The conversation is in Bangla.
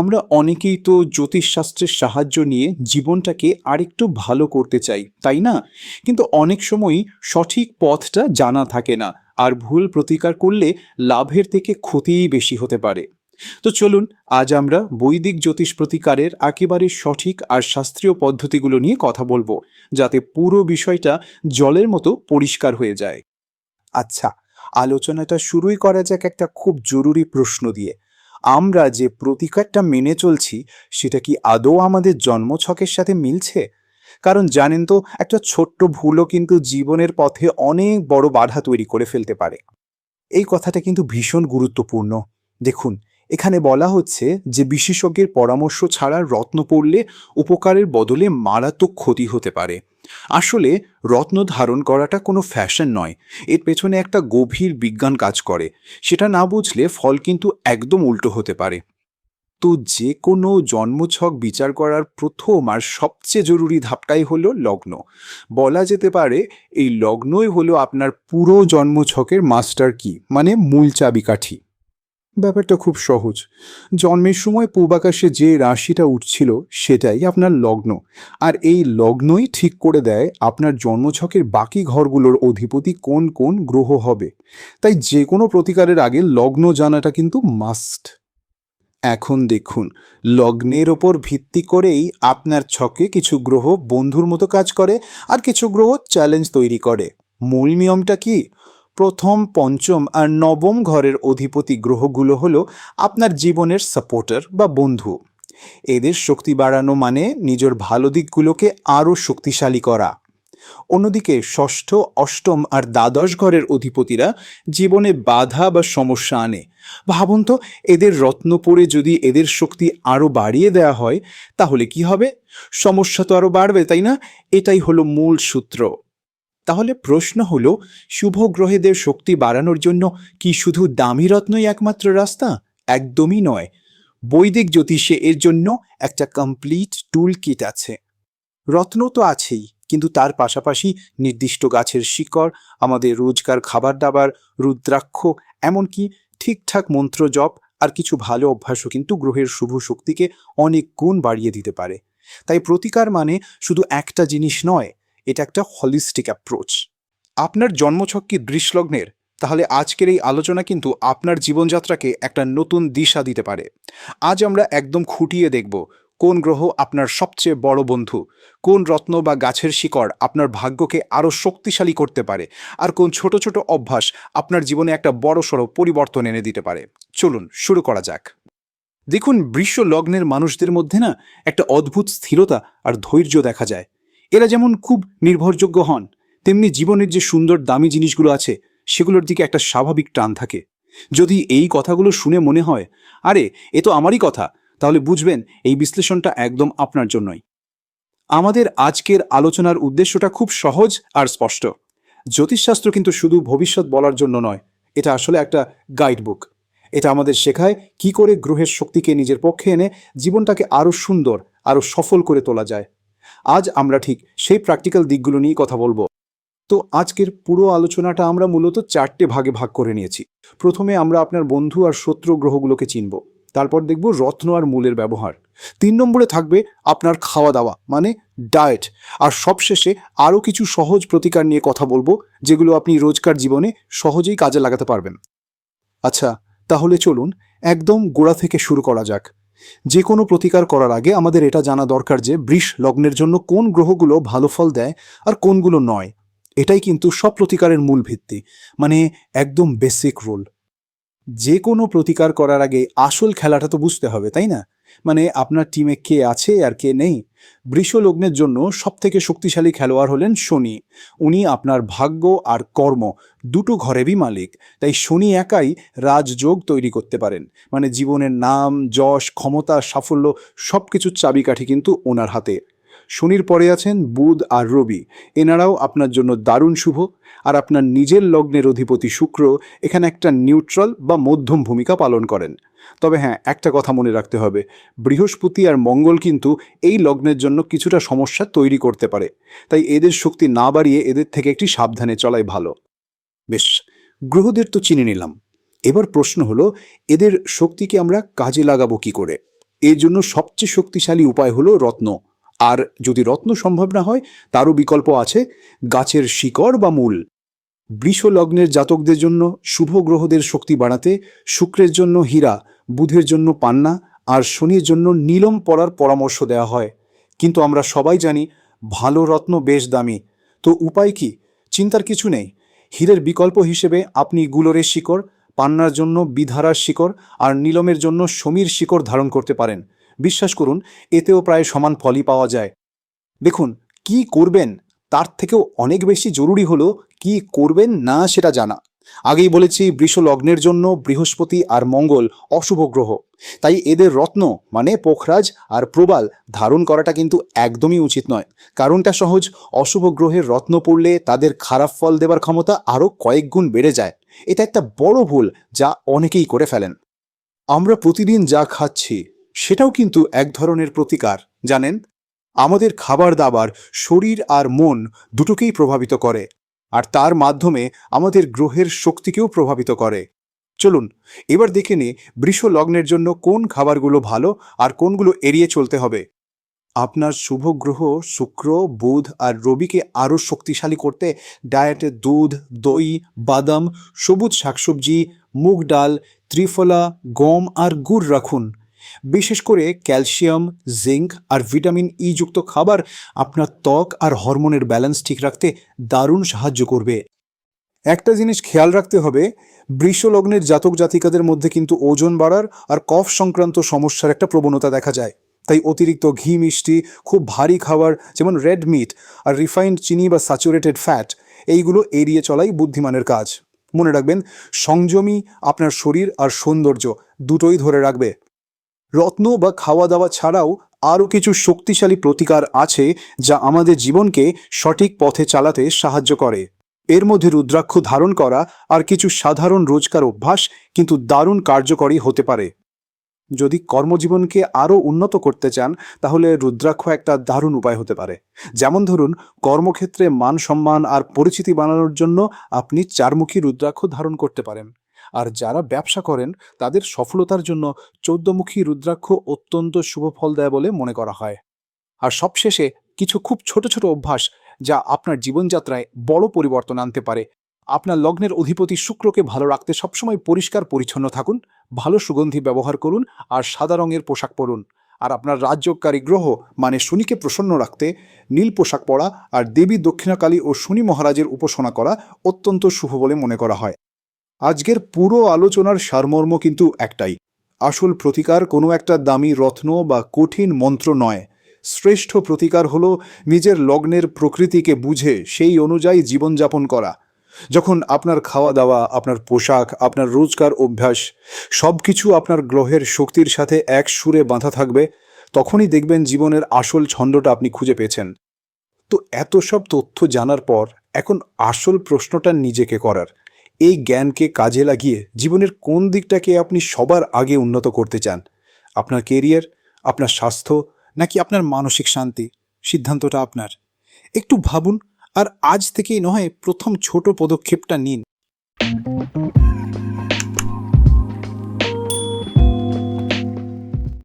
আমরা অনেকেই তো জ্যোতিষশাস্ত্রের সাহায্য নিয়ে জীবনটাকে আরেকটু ভালো করতে চাই, তাই না? কিন্তু অনেক সময়ই সঠিক পথটা জানা থাকে না, আর ভুল প্রতিকার করলে লাভের থেকে ক্ষতিই বেশি হতে পারে। তো চলুন, আজ আমরা বৈদিক জ্যোতিষ প্রতিকারের একেবারে সঠিক আর শাস্ত্রীয় পদ্ধতিগুলো নিয়ে কথা বলব, যাতে পুরো বিষয়টা জলের মতো পরিষ্কার হয়ে যায়। আচ্ছা আলোচনাটা শুরুই করা যাক একটা খুব জরুরি প্রশ্ন দিয়ে। আমরা যে প্রতিকারটা মেনে চলছি, সেটা কি আদৌ আমাদের জন্মছকের সাথে মিলছে? কারণ জানেন তো, একটা ছোট্ট ভুলও কিন্তু জীবনের পথে অনেক বড় বাধা তৈরি করে ফেলতে পারে। এই কথাটা কিন্তু ভীষণ গুরুত্বপূর্ণ। দেখুন, এখানে বলা হচ্ছে যে বিশেষজ্ঞের পরামর্শ ছাড়া রত্ন পড়লে উপকারের বদলে মারাত্মক ক্ষতি হতে পারে। আসলে, রত্ন ধারণ করাটা কোনো ফ্যাশন নয়। এর পেছনে একটা গভীর বিজ্ঞান কাজ করে। সেটা না বুঝলে ফল কিন্তু একদম উল্টো হতে পারে। তো যে কোনো জন্মছক বিচার করার প্রথম আর সবচেয়ে জরুরি ধাপটাই হলো লগ্ন। বলা যেতে পারে, এই লগ্নই হলো আপনার পুরো জন্মছকের মাস্টার কি মানে মূল চাবিকাঠি। ব্যাপারটা খুব সহজ। জন্মের সময় পূর্বাকাশে যে রাশিটা উঠছিল সেটাই আপনার লগ্ন। আর এই লগ্নই ঠিক করে দেয় আপনার জন্মছকের বাকি ঘরগুলোর অধিপতি কোন কোন গ্রহ হবে। তাই যে কোনো প্রতিকারের আগে লগ্ন জানাটা কিন্তু মাস্ট। এখন দেখুন, লগ্নের ওপর ভিত্তি করেই আপনার ছকে কিছু গ্রহ বন্ধুর মতো কাজ করে আর কিছু গ্রহ চ্যালেঞ্জ তৈরি করে। মূল নিয়মটা কি? প্রথম, পঞ্চম আর নবম ঘরের অধিপতি গ্রহগুলো হলো আপনার জীবনের সাপোর্টার বা বন্ধু। এদের শক্তি বাড়ানো মানে নিজের ভালো দিকগুলোকে আরও শক্তিশালী করা। অন্যদিকে ষষ্ঠ, অষ্টম আর দ্বাদশ ঘরের অধিপতিরা জীবনে বাধা বা সমস্যা আনে। ভাবুন তো, এদের রত্ন পড়ে যদি এদের শক্তি আরও বাড়িয়ে দেওয়া হয়, তাহলে কি হবে? সমস্যা তো আরও বাড়বে, তাই না? এটাই হলো মূল সূত্র। তাহলে প্রশ্ন হলো, শুভ গ্রহেদের শক্তি বাড়ানোর জন্য কি শুধু দামি রত্নই একমাত্র রাস্তা? একদমই নয়। বৈদিক জ্যোতিষে এর জন্য একটা কমপ্লিট টুল কিট আছে। রত্ন তো আছেই, কিন্তু তার পাশাপাশি নির্দিষ্ট গাছের শিকড়, আমাদের রোজকার খাবার দাবার, রুদ্রাক্ষ, এমনকি ঠিকঠাক মন্ত্র জপ আর কিছু ভালো অভ্যাসও কিন্তু গ্রহের শুভ শক্তিকে অনেক গুণ বাড়িয়ে দিতে পারে। তাই প্রতিকার মানে শুধু একটা জিনিস নয় এটা একটা হলিস্টিক অ্যাপ্রোচ আপনার জন্মছক কি দৃশ্যলগ্নের তাহলে আজকের এই আলোচনা কিন্তু আপনার জীবনযাত্রাকে একটা নতুন দিশা দিতে পারে। আজ আমরা একদম খুঁটিয়ে দেখব কোন গ্রহ আপনার সবচেয়ে বড় বন্ধু, কোন রত্ন বা গাছের শিকড় আপনার ভাগ্যকে আরও শক্তিশালী করতে পারে, আর কোন ছোট ছোট অভ্যাস আপনার জীবনে একটা বড় সড়ো পরিবর্তন এনে দিতে পারে। চলুন শুরু করা যাক। দেখুন বৃষ লগ্নের মানুষদের মধ্যে না একটা অদ্ভুত স্থিরতা আর ধৈর্য দেখা যায়। এরা যেমন খুব নির্ভরযোগ্য হন, তেমনি জীবনের যে সুন্দর দামি জিনিসগুলো আছে, সেগুলোর দিকে একটা স্বাভাবিক টান থাকে। যদি এই কথাগুলো শুনে মনে হয়, আরে, এ তো আমারই কথা তাহলে বুঝবেন এই বিশ্লেষণটা একদম আপনার জন্যই। আমাদের আজকের আলোচনার উদ্দেশ্যটা খুব সহজ আর স্পষ্ট। জ্যোতিষশাস্ত্র কিন্তু শুধু ভবিষ্যৎ বলার জন্য নয়, এটা আসলে একটা গাইড বুক এটা আমাদের শেখায় কি করে গ্রহের শক্তিকে নিজের পক্ষে এনে জীবনটাকে আরও সুন্দর আরও সফল করে তোলা যায়। আজ আমরা ঠিক সেই প্র্যাকটিক্যাল দিকগুলো নিয়ে কথা বলব। তো আজকের পুরো আলোচনাটা আমরা মূলত চারটে ভাগে ভাগ করে নিয়েছি। প্রথমে আমরা আপনার বন্ধু আর শত্রু গ্রহগুলোকে চিনব। তারপর দেখব রত্ন আর মূলের ব্যবহার। তিন নম্বরে থাকবে আপনার খাওয়া দাওয়া মানে ডায়েট আর সবশেষে আরও কিছু সহজ প্রতিকার নিয়ে কথা বলব, যেগুলো আপনি রোজকার জীবনে সহজেই কাজে লাগাতে পারবেন। আচ্ছা তাহলে চলুন একদম গোড়া থেকে শুরু করা যাক। যে কোনো প্রতিকার করার আগে আমাদের এটা জানা দরকার যে বৃষ লগ্নের জন্য কোন গ্রহগুলো ভালো ফল দেয় আর কোনগুলো নয়। এটাই কিন্তু সব প্রতিকারের মূল ভিত্তি মানে একদম বেসিক রোল যে কোনো প্রতিকার করার আগে আসল খেলাটা তো বুঝতে হবে, তাই না? মানে আপনার টিমে কে আছে আর কে নেই? বৃষ লগ্নের জন্য সবথেকে শক্তিশালী খেলোয়াড় হলেন শনি। উনি আপনার ভাগ্য আর কর্ম, দুটো ঘরেরই মালিক। তাই শনি একাই রাজযোগ তৈরি করতে পারেন। মানে জীবনের নাম, যশ, ক্ষমতা, সাফল্য সব কিছুর চাবিকাঠি কিন্তু ওনার হাতে। শনির পরে আছেন বুধ আর রবি। এনারাও আপনার জন্য দারুণ শুভ। আর আপনার নিজের লগ্নের অধিপতি শুক্র এখানে একটা নিউট্রাল বা মধ্যম ভূমিকা পালন করেন। তবে হ্যাঁ একটা কথা মনে রাখতে হবে। বৃহস্পতি আর মঙ্গল কিন্তু এই লগ্নের জন্য কিছুটা সমস্যা তৈরি করতে পারে। তাই এদের শক্তি না বাড়িয়ে এদের থেকে একটি সাবধানে চলাই ভালো। বেশ, গ্রহদের তো চিনে নিলাম। এবার প্রশ্ন হলো, এদের শক্তিকে আমরা কাজে লাগাবো কি করে? এর জন্য সবচেয়ে শক্তিশালী উপায় হলো রত্ন। আর যদি রত্ন সম্ভব না হয়, তারও বিকল্প আছে গাছের শিকড় বা মূল। বৃষ লগ্নের জাতকদের জন্য শুভ গ্রহদের শক্তি বাড়াতে, শুক্রের জন্য হীরা, বুধের জন্য পান্না আর শনির জন্য নীলম পরার পরামর্শ দেওয়া হয়। কিন্তু আমরা সবাই জানি ভালো রত্ন বেশ দামি। তো উপায় কি? চিন্তার কিছু নেই। হীরের বিকল্প হিসেবে আপনি গুলোরের শিকড়, পান্নার জন্য বিধারার শিকড় আর নীলমের জন্য সমীর শিকড় ধারণ করতে পারেন। বিশ্বাস করুন, এতেও প্রায় সমান ফলই পাওয়া যায়। দেখুন, কি করবেন? তার থেকেও অনেক বেশি জরুরি হলো কি করবেন না সেটা জানা। আগেই বলেছি, বৃষ লগ্নের জন্য বৃহস্পতি আর মঙ্গল অশুভ গ্রহ। তাই এদের রত্ন মানে পোখরাজ আর প্রবাল ধারণ করাটা কিন্তু একদমই উচিত নয়। কারণটা সহজ, অশুভ গ্রহের রত্ন পড়লে তাদের খারাপ ফল দেবার ক্ষমতা আরও কয়েক গুণ বেড়ে যায়। এটা একটা বড় ভুল যা অনেকেই করে ফেলেন। আমরা প্রতিদিন যা খাচ্ছি সেটাও কিন্তু এক ধরনের প্রতিকার, জানেন? আমাদের খাবার দাবার, শরীর আর মন দুটোকেই প্রভাবিত করে, আর তার মাধ্যমে আমাদের গ্রহের শক্তিকেও প্রভাবিত করে। চলুন, এবার দেখে নে বৃষ লগ্নের জন্য কোন খাবারগুলো ভালো আর কোনগুলো এড়িয়ে চলতে হবে। আপনার শুভ গ্রহ শুক্র, বুধ আর রবিকে আরও শক্তিশালী করতে ডায়েটে, দুধ, দই, বাদাম, সবুজ শাকসবজি, মুগ ডাল, ত্রিফলা, গম আর গুড় রাখুন। বিশেষ করে ক্যালসিয়াম, জিঙ্ক আর ভিটামিন ই যুক্ত খাবার আপনার ত্বক আর হরমোনের ব্যালেন্স ঠিক রাখতে দারুণ সাহায্য করবে। একটা জিনিস খেয়াল রাখতে হবে, বৃষ লগ্নের জাতক জাতিকাদের মধ্যে কিন্তু ওজন বাড়ার আর কফ সংক্রান্ত সমস্যার একটা প্রবণতা দেখা যায়। তাই অতিরিক্ত ঘি মিষ্টি, খুব ভারী খাবার যেমন রেড মিট আর রিফাইন্ড চিনি বা স্যাচুরেটেড ফ্যাট, এইগুলো এড়িয়ে চলাই বুদ্ধিমানের কাজ। মনে রাখবেন, সংযমী আপনার শরীর আর সৌন্দর্য দুটোই ধরে রাখবে। রত্ন বা খাওয়া দাওয়া ছাড়াও আরও কিছু শক্তিশালী প্রতিকার আছে যা আমাদের জীবনকে সঠিক পথে চালাতে সাহায্য করে। এর মধ্যে রুদ্রাক্ষ ধারণ করা আর কিছু সাধারণ রোজকার অভ্যাস কিন্তু দারুণ কার্যকরী হতে পারে। যদি কর্মজীবনকে আরও উন্নত করতে চান, তাহলে রুদ্রাক্ষ একটা দারুণ উপায় হতে পারে। যেমন ধরুন, কর্মক্ষেত্রে মান সম্মান আর পরিচিতি বানানোর জন্য আপনি চারমুখী রুদ্রাক্ষ ধারণ করতে পারেন। আর যারা ব্যবসা করেন, তাদের সফলতার জন্য চৌদ্দমুখী রুদ্রাক্ষ অত্যন্ত শুভ ফল দেয় বলে মনে করা হয়। আর সবশেষে কিছু খুব ছোট ছোট অভ্যাস যা আপনার জীবনযাত্রায় বড় পরিবর্তন আনতে পারে। আপনার লগ্নের অধিপতি শুক্রকে ভালো রাখতে সবসময় পরিষ্কার পরিচ্ছন্ন থাকুন, ভালো সুগন্ধি ব্যবহার করুন আর সাদা রঙের পোশাক পরুন। আর আপনার রাজ্যকারী গ্রহ মানে শনিকে প্রসন্ন রাখতে নীল পোশাক পরা আর দেবী দক্ষিণাকালী ও শনি মহারাজের উপাসনা করা অত্যন্ত শুভ বলে মনে করা হয়। আজকের পুরো আলোচনার সারমর্ম কিন্তু একটাই। আসল প্রতিকার কোনো একটা দামি রত্ন বা কঠিন মন্ত্র নয়। শ্রেষ্ঠ প্রতিকার হলো নিজের লগ্নের প্রকৃতিকে বুঝে সেই অনুযায়ী জীবনযাপন করা। যখন আপনার খাওয়া দাওয়া আপনার পোশাক, আপনার রোজকার অভ্যাস সব কিছু আপনার গ্রহের শক্তির সাথে এক সুরে বাঁধা থাকবে, তখনই দেখবেন জীবনের আসল ছন্দটা আপনি খুঁজে পেয়েছেন। তো এত সব তথ্য জানার পর এখন আসল প্রশ্নটা নিজেকে করার। এই জ্ঞানকে কাজে লাগিয়ে জীবনের কোন দিকটাকে আপনি সবার আগে উন্নত করতে চান? আপনার কেরিয়ার আপনার স্বাস্থ্য, নাকি আপনার মানসিক শান্তি? সিদ্ধান্তটা আপনার। একটু ভাবুন, আর আজ থেকেই নয়, প্রথম ছোট পদক্ষেপটা নিন।